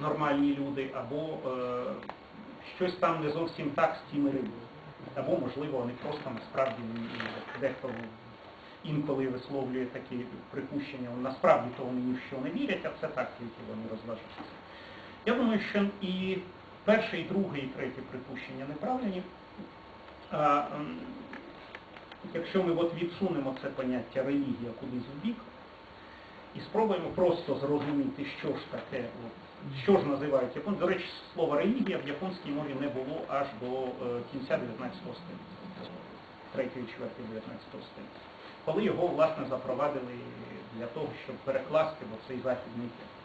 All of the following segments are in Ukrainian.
нормальні люди, або е, щось там не зовсім так з тими рибами. Або, можливо, вони просто насправді дехто інколи висловлює такі припущення, насправді то вони ні в що не вірять, а це так тільки вони розважаються. Я думаю, що і перше, і друге, і третє припущення неправильні. А, якщо ми от відсунемо це поняття релігія кудись в бік і спробуємо просто зрозуміти, що ж таке, що ж називають японці. До речі, слово релігія в японській мові не було аж до е, кінця 19 століття, третьої чверті 19 століття, коли його, власне, запровадили для того, щоб перекласти в цей західний текст.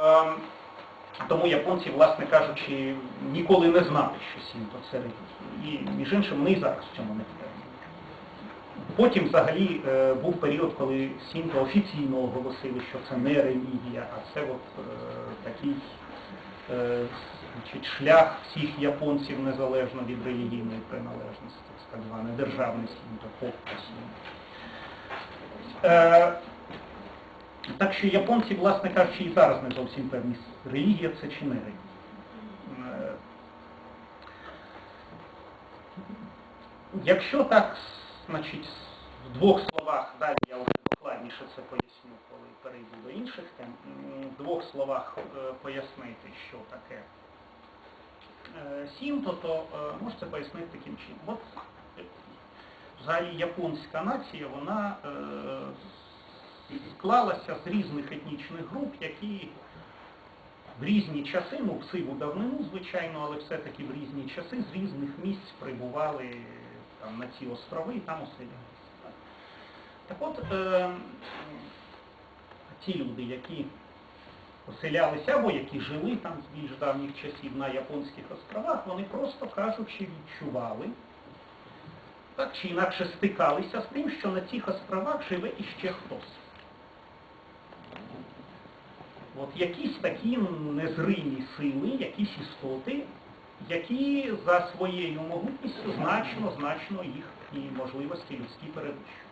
Ем, тому японці, власне кажучи, ніколи не знали, що сінто це релігія. І, між іншим, вони і зараз в цьому не впевнені. Потім взагалі е, був період, коли сінто офіційно оголосили, що це не релігія, а це от е, такий е, значить, шлях всіх японців незалежно від релігійної приналежності, так зване державне сінто, попка сінто. Е, так що японці, власне кажучи, і зараз не зовсім певні, релігія це чи не релігія. Якщо так, значить, в двох словах, далі я вже докладніше це поясню, коли перейду до інших тем, в двох словах е, пояснити, що таке е, сінто, то е, можете пояснити таким чином. От взагалі японська нація, вона склалася з різних етнічних груп, які в різні часи, ну в сиву давнину, звичайно, але все-таки в різні часи з різних місць прибували там, на ці острови і там оселялися. Так от, е, ті люди, які оселялися або які жили там з більш давніх часів на Японських островах, вони просто кажучи відчували, так чи інакше стикалися з тим, що на цих островах живе іще хтось. От якісь такі незримі сили, якісь істоти, які за своєю могутністю значно, значно їхні можливості людські перевищують.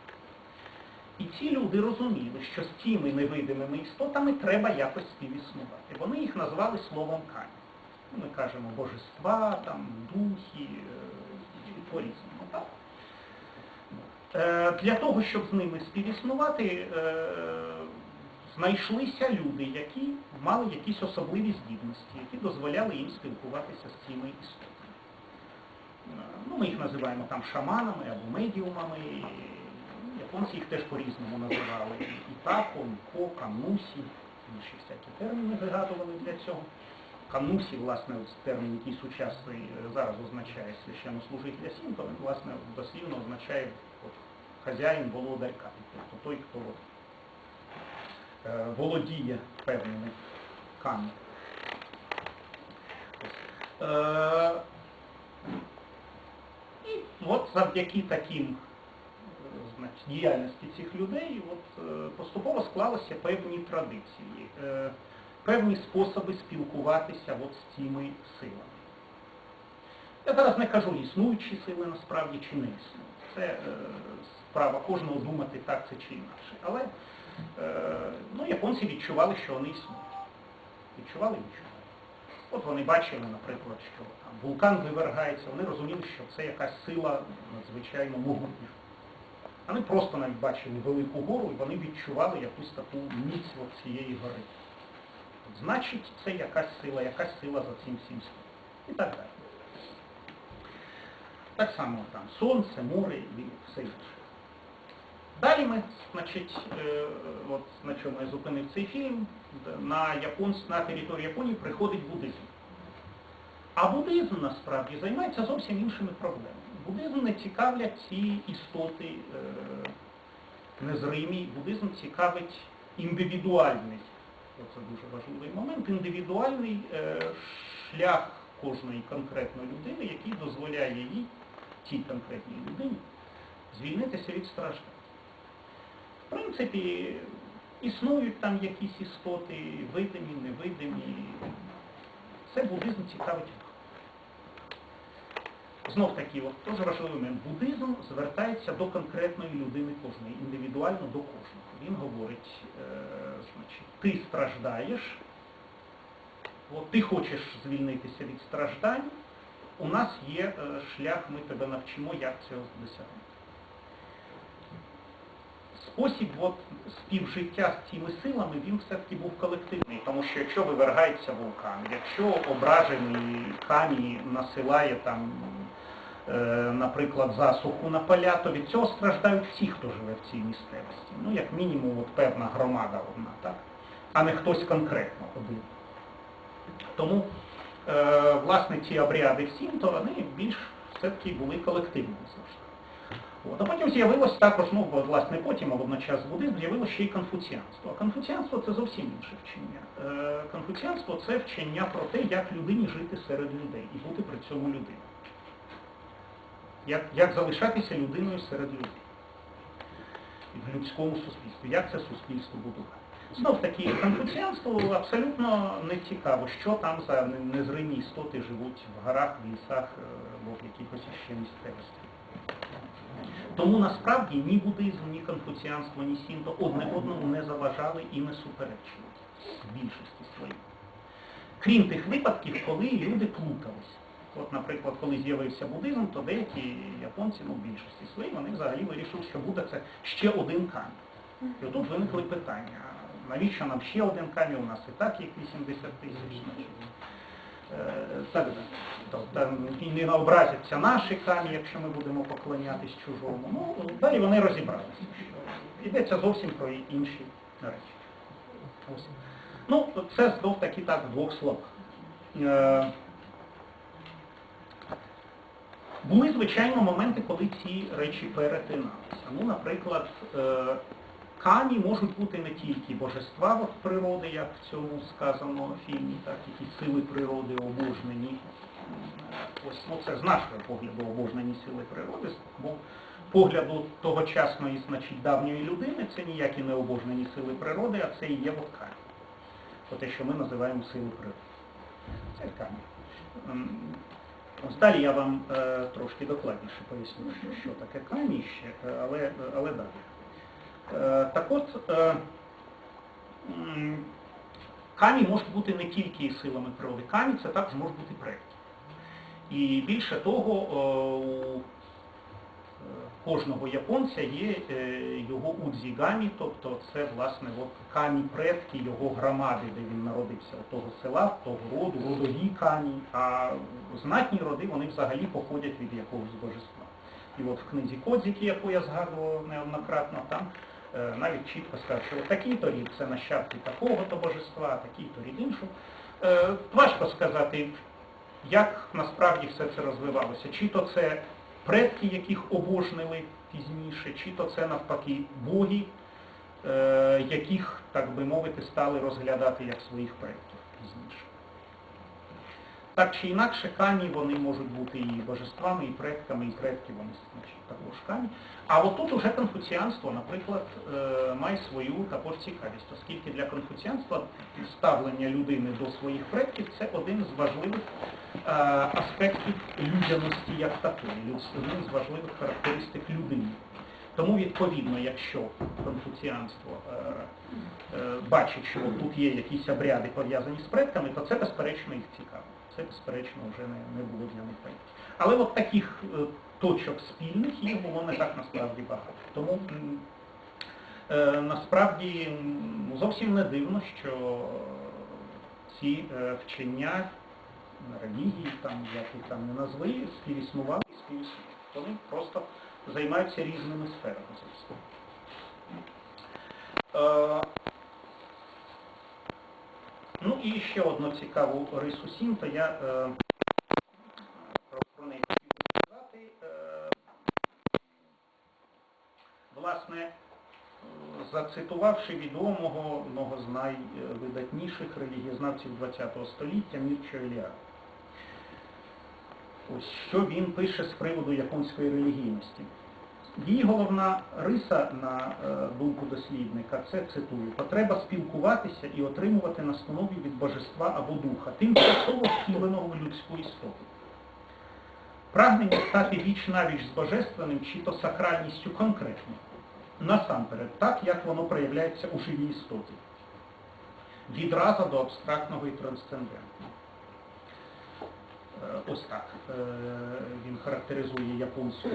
І ці люди розуміли, що з цими невидимими істотами треба якось співіснувати. Вони їх назвали словом кань. Ну, Ми кажемо божества, там, духи, е, по-різному. Так? Е, Для того, щоб з ними співіснувати, е, знайшлися люди, які мали якісь особливі здібності, які дозволяли їм спілкуватися з цими істотами. Ну, ми їх називаємо там шаманами або медіумами. Японці їх теж по-різному називали. І тако, і ко, канусі, інші всякі терміни вигадували для цього. Канусі, власне, термін, який сучасний е, зараз означає священнослужителя сінто, він, власне, дослівно означає от, хазяїн володарка, тобто той, хто володіє певними. Ось. Е, І от завдяки таким е, значить, діяльності цих людей от, е, поступово склалися певні традиції, е, певні способи спілкуватися от з цими силами. Я зараз не кажу, існуючі сили насправді чи не існують. Це справа кожного думати так це чи інакше. Але е, ну, японці відчували, що вони існують. Відчували відчували. От вони бачили, наприклад, що там вулкан вивергається, вони розуміли, що це якась сила надзвичайно могутня. Вони просто навіть бачили велику гору і вони відчували якусь таку міць от цієї гори. Значить, це якась сила, якась сила за цим всім стоїть. І так далі. Так само там сонце, море і все інше. Далі ми, значить, е, от на чому я зупинив цей фільм, на, Японсь, на територію Японії приходить буддизм. А буддизм насправді займається зовсім іншими проблемами. Буддизм не цікавлять ці істоти е, незримі, буддизм цікавить індивідуальний, це дуже важливий момент, індивідуальний е, шлях кожної конкретної людини, який дозволяє їй, цій конкретній людині, звільнитися від страждань. В принципі, існують там якісь істоти, видимі, невидимі. Це буддизм цікавить. Знов таки, дуже важливий момент. Буддизм звертається до конкретної людини кожної, індивідуально до кожного. Він говорить, е, значить, ти страждаєш, от ти хочеш звільнитися від страждань, у нас є е, шлях, ми тебе навчимо, як цього досягнути. Спосіб от, співжиття з цими силами, він все-таки був колективний, тому що якщо вивергається вулкан, якщо ображений камінь насилає там, е, наприклад, засуху на поля, то від цього страждають всі, хто живе в цій місцевості. Ну, як мінімум, от певна громада одна, так? а не хтось конкретно один. Тому, е, власне, ці обряди всім, то вони більш все-таки були колективними завжди. От. А потім з'явилось також, ну, власне, потім, а водночас буддизм, з'явилося ще й конфуціанство. А конфуціанство це зовсім інше вчення. Конфуціанство це вчення про те, як людині жити серед людей і бути при цьому людиною. Як, як залишатися людиною серед людей в людському суспільстві, як це суспільство будувати. Знов таки, конфуціанству абсолютно не цікаво, що там за незримі істоти живуть в горах, в лісах е, або в якихось ще місцевостях. Тому насправді ні буддизм, ні конфуціанство, ні сінто одне одному не заважали і не суперечили в більшості своїй. Крім тих випадків, коли люди плуталися. От, наприклад, коли з'явився буддизм, то деякі японці, ну в більшості своїй, вони взагалі вирішили, що Будда це ще один камінь. І отут виникли питання, навіщо нам ще один камінь, у нас і так їх 80 тисяч. Е, тобто і не образяться наші камні, якщо ми будемо поклонятись чужому. Ну, далі вони розібралися, йдеться зовсім про інші речі. Ну, це знов таки так в двох словах. Е, Були, звичайно, моменти, коли ці речі перетиналися. Ну, наприклад, е, можуть бути не тільки божества природи, як в цьому сказано в фільмі, так, які сили природи обожнені. Ось ну, це з нашого погляду обожнені сили природи, бо погляду тогочасної, значить, давньої людини це ніякі не обожнені сили природи, а це і є. Це те, що ми називаємо сили природи. Це. Ем, Ось далі я вам е, трошки докладніше поясню, що, що таке камінь ще, е, але, але далі. Е, так от, е, камінь може бути не тільки силами природи, камінь це також може бути предки. І більше того, е, у кожного японця є його удзігамі, тобто це власне камінь предки його громади, де він народився, того села, того роду, родові камінь, а знатні роди вони взагалі походять від якогось божества. І от в книзі Кодзіки, яку я згадував неоднократно, там навіть чітко сказав, що такий-то рід це нащадки такого-то божества, такий-то рід іншого. Е, Важко сказати, як насправді все це розвивалося. Чи то це предки, яких обожнили пізніше, чи то це навпаки боги, е, яких, так би мовити, стали розглядати як своїх предків пізніше. Так чи інакше, камі вони можуть бути і божествами, і предками, і предки вони значить, також камі. А от тут уже конфуціанство, наприклад, е, має свою також цікавість, оскільки для конфуціанства ставлення людини до своїх предків це один з важливих е, аспектів людяності як такої, один з важливих характеристик людини. Тому, відповідно, якщо конфуціанство е, е, бачить, що тут є якісь обряди пов'язані з предками, то це безперечно їх цікаво. Це, безперечно, вже не, було для них предків. Але от таких е, точок спільних їх було не так насправді багато. Тому насправді зовсім не дивно, що ці вчення релігії, там, як їх там не назви, співіснували і співіснують. Вони просто займаються різними сферами. Е, Ну і ще одну цікаву рису Сінто я е, про, неї хотів сказати. Е, власне, е, зацитувавши відомого, одного з найвидатніших релігієзнавців ХХ століття Мірчо Еліада. Що він пише з приводу японської релігійності. Її головна риса, на е, думку дослідника, це цитую, потреба спілкуватися і отримувати настанови від божества або духа, тимчасово втіленого в людську істоту. Прагнення стати віч навіч з божественним чи то сакральністю конкретно. Насамперед, так як воно проявляється у живій істоті. Відразу до абстрактного і трансцендентного. Е, Ось так е, він характеризує японську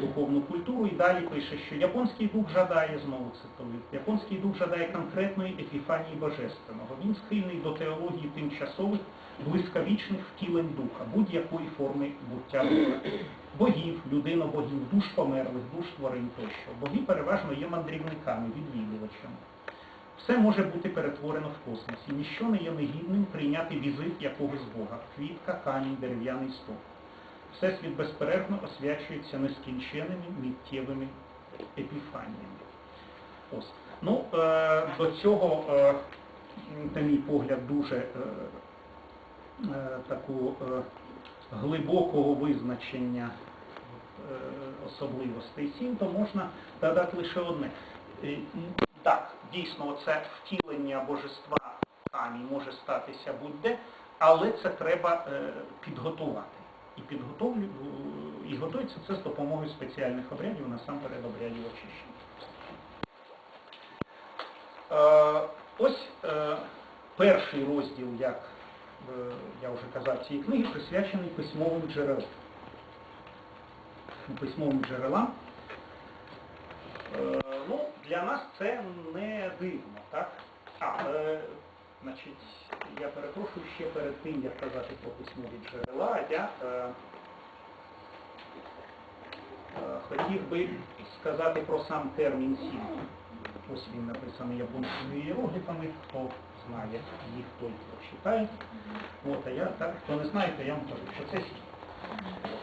духовну культуру і далі пише, що японський дух жадає, знову цитую, японський дух жадає конкретної епіфанії божественного. Він схильний до теології тимчасових, блискавічних втілень духа, будь-якої форми буття духа. Богів, людино-богів, душ померлих, душ тварин тощо. Боги переважно є мандрівниками, відвідувачами. Все може бути перетворено в космосі. Ніщо не є негідним прийняти візит якогось Бога. Квітка, камінь, дерев'яний стовп. Всесвіт безперервно освячується нескінченими миттєвими епіфаніями. Ось. Ну, е, до цього, е, на мій погляд, дуже е, е, таку е, глибокого визначення е, особливостей сім, то можна додати лише одне. Е, дійсно, оце втілення божества камінь може статися будь-де, але це треба е, підготувати. І підготовлю, і готується це з допомогою спеціальних обрядів, насамперед обрядів очищення. Е, ось е, перший розділ, як е, я вже казав, цієї книги, присвячений письмовим джерелам. Письмовим джерелам. Для нас це не дивно, так? А, е, значить, я перепрошую ще перед тим, як казати про письмові джерела, я е, е, хотів би сказати про сам термін сім. Ось він написаний японськими іерогліфами, хто знає їх, той прочитає. От, а я так, хто не знає, то я вам кажу, що це сім.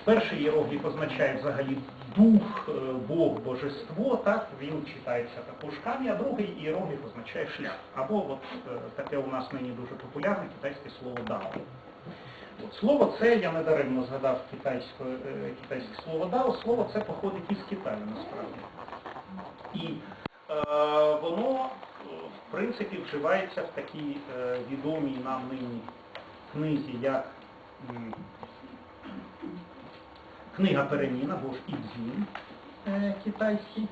Перший іерогліф означає взагалі дух, е, Бог, божество, так, він читається також камінь, а другий іерогліф означає шлях. Або от е, таке у нас нині дуже популярне китайське слово дао. От, слово це, я недаремно згадав китайське, е, китайське слово дао, слово це походить із Китаю насправді. І е, воно, в принципі, вживається в такій е, відомій нам нині книзі, як Книга перемін або ж Ібзін е, китайський.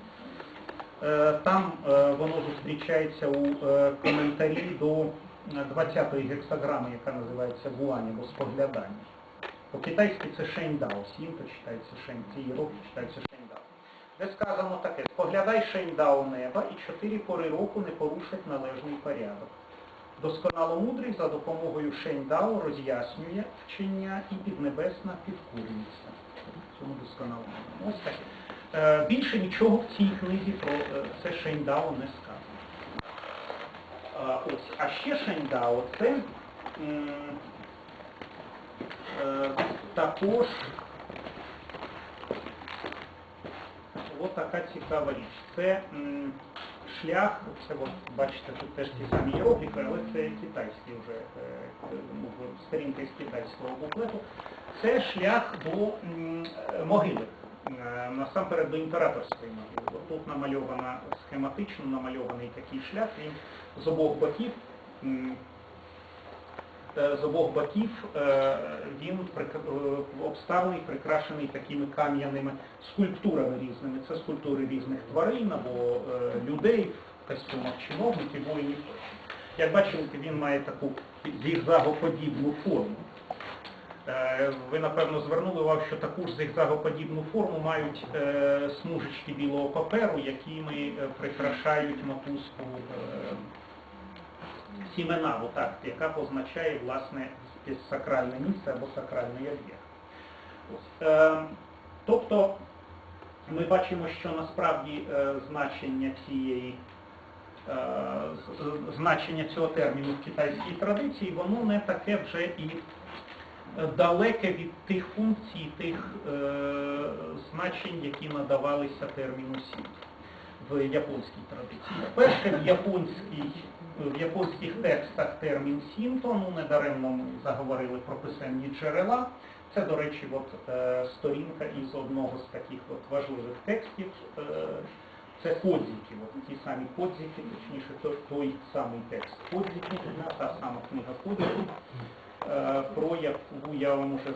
Е, Там е, воно зустрічається у коментарі до 20-ї гексаграми, яка називається Гуань або споглядання. По-китайськи це Шеньдао, сім то читається Шень, ці роки читається Шеньдао. Де сказано таке, споглядай Шеньдао неба і чотири пори року не порушать належний порядок. Досконало мудрий за допомогою Шеньдао роз'яснює вчення і піднебесна підкурюється. Цьому досконало. Ось. Е, Більше нічого в цій книзі про е, це Шеньдао не сказано. Ось. А ще Шеньдао це е, також така цікава річ. Це шлях, це от, бачите, тут теж ті самі іерогліфи, але це китайські вже сторінка із китайського буклету. Це шлях до е, могили, е, насамперед до імператорської могили. Тут намальована схематично намальований такий шлях, він з обох боків. е, З обох боків він обставлений, прикрашений такими кам'яними скульптурами різними. Це скульптури різних тварин або людей в костюмах чиновників, воїнів. Як бачите, він має таку зігзагоподібну форму. Е, Ви, напевно, звернули увагу, що таку ж зигзагоподібну форму мають е, смужечки білого паперу, якими е, прикрашають мотузку сімена, отак, яка позначає власне сакральне місце або сакральний об'єкт. Тобто ми бачимо, що насправді значення цієї значення цього терміну в китайській традиції, воно не таке вже і далеке від тих функцій, тих е, значень, які надавалися терміну сім в японській традиції. Перше, в, японській, в японських текстах термін сінто, ну недаремно ми заговорили про писемні джерела. Це, до речі, от, е, сторінка із одного з таких от важливих текстів. Е, це кодзіки, от ті самі кодзіки, точніше, той, самий текст кодзіки, та сама книга кодзіки, е, про яку я вам уже